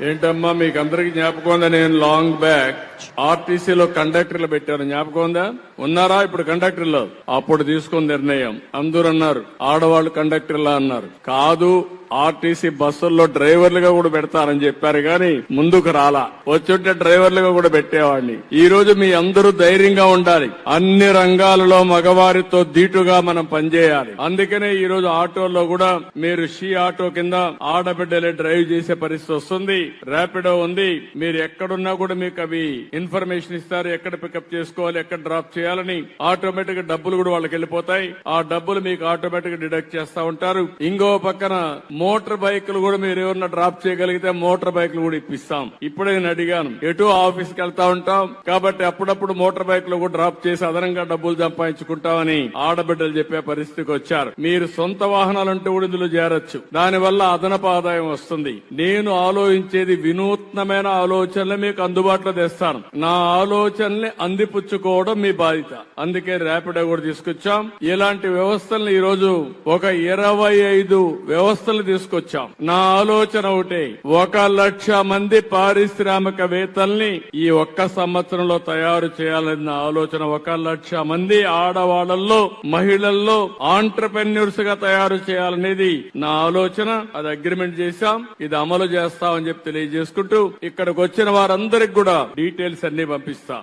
ఏంటమ్మా మీకు అందరికి జ్ఞాపకం ఉందా? నేను లాంగ్ బ్యాక్ ఆర్టీసీలో కండక్టర్లు పెట్టాను. జ్ఞాపకం ఉందా? ఉన్నారా ఇప్పుడు కండక్టర్లు అప్పుడు తీసుకున్న నిర్ణయం. అందరూ అన్నారు ఆడవాళ్ళు కండక్టర్లా అన్నారు. కాదు ఆర్టీసీ బస్సుల్లో డ్రైవర్లుగా కూడా పెడతారని చెప్పారు కానీ ముందుకు రాలా. వచ్చుంటే డ్రైవర్లుగా కూడా పెట్టేవాడిని. ఈ రోజు మీ అందరూ ధైర్యంగా ఉండాలి. అన్ని రంగాలలో మగవారితో దీటుగా మనం పనిచేయాలి. అందుకనే ఈ రోజు ఆటోల్లో కూడా మీరు షీ ఆటో కింద ఆడబిడ్డలే డ్రైవ్ చేసే పరిస్థితి వస్తుంది. ర్యాపిడో ఉంది. మీరు ఎక్కడున్నా కూడా మీకు అవి ఇన్ఫర్మేషన్ ఇస్తారు. ఎక్కడ పికప్ చేసుకోవాలి ఎక్కడ డ్రాప్ చేయాలని ఆటోమేటిక్గా డబ్బులు కూడా వాళ్ళకి వెళ్ళిపోతాయి. ఆ డబ్బులు మీకు ఆటోమేటిక్ డిడక్ట్ చేస్తా ఉంటారు. ఇంకో పక్కన మోటార్ బైకులు కూడా మీరు ఏమన్నా డ్రాప్ చేయగలిగితే మోటార్ బైకులు కూడా ఇప్పిస్తాం. ఇప్పుడే నేను అడిగాను. ఎటు ఆఫీస్కి వెళ్తా ఉంటాం. కాబట్టి అప్పుడప్పుడు మోటార్ బైకులు కూడా డ్రాప్ చేసి అదనంగా డబ్బులు సంపాదించుకుంటామని ఆడబిడ్డలు చెప్పే పరిస్థితికి వచ్చారు. మీరు సొంత వాహనాలు కూడా ఇందులో చేరొచ్చు. దానివల్ల అదనపు ఆదాయం వస్తుంది. నేను ఆలోచించేది వినూత్నమైన ఆలోచనలు మీకు అందుబాటులో తెస్తాను. నా ఆలోచనల్ని అందిపుచ్చుకోవడం మీ బాధ్యత. అందుకే ర్యాపిడో కూడా తీసుకొచ్చాం. ఇలాంటి వ్యవస్థలను ఈ రోజు ఒక ఇరవై ఐదు వ్యవస్థలు తీసుకొచ్చాం. నా ఆలోచన ఒకటే ఒక లక్ష మంది పారిశ్రామికవేత్తల్ని ఈ ఒక్క సంవత్సరంలో తయారు చేయాలన్న నా ఆలోచన ఒక లక్ష మంది ఆడవాళ్ళలో మహిళల్లో ఆంటర్ప్రెన్యూర్స్గా తయారు చేయాలనేది నా ఆలోచన. అది అగ్రిమెంట్ చేశాం. ఇది అమలు చేస్తామని చెప్పి తెలియజేసుకుంటూ ఇక్కడికి వచ్చిన వారందరికి కూడా డీటెయిల్స్ అన్ని పంపిస్తా.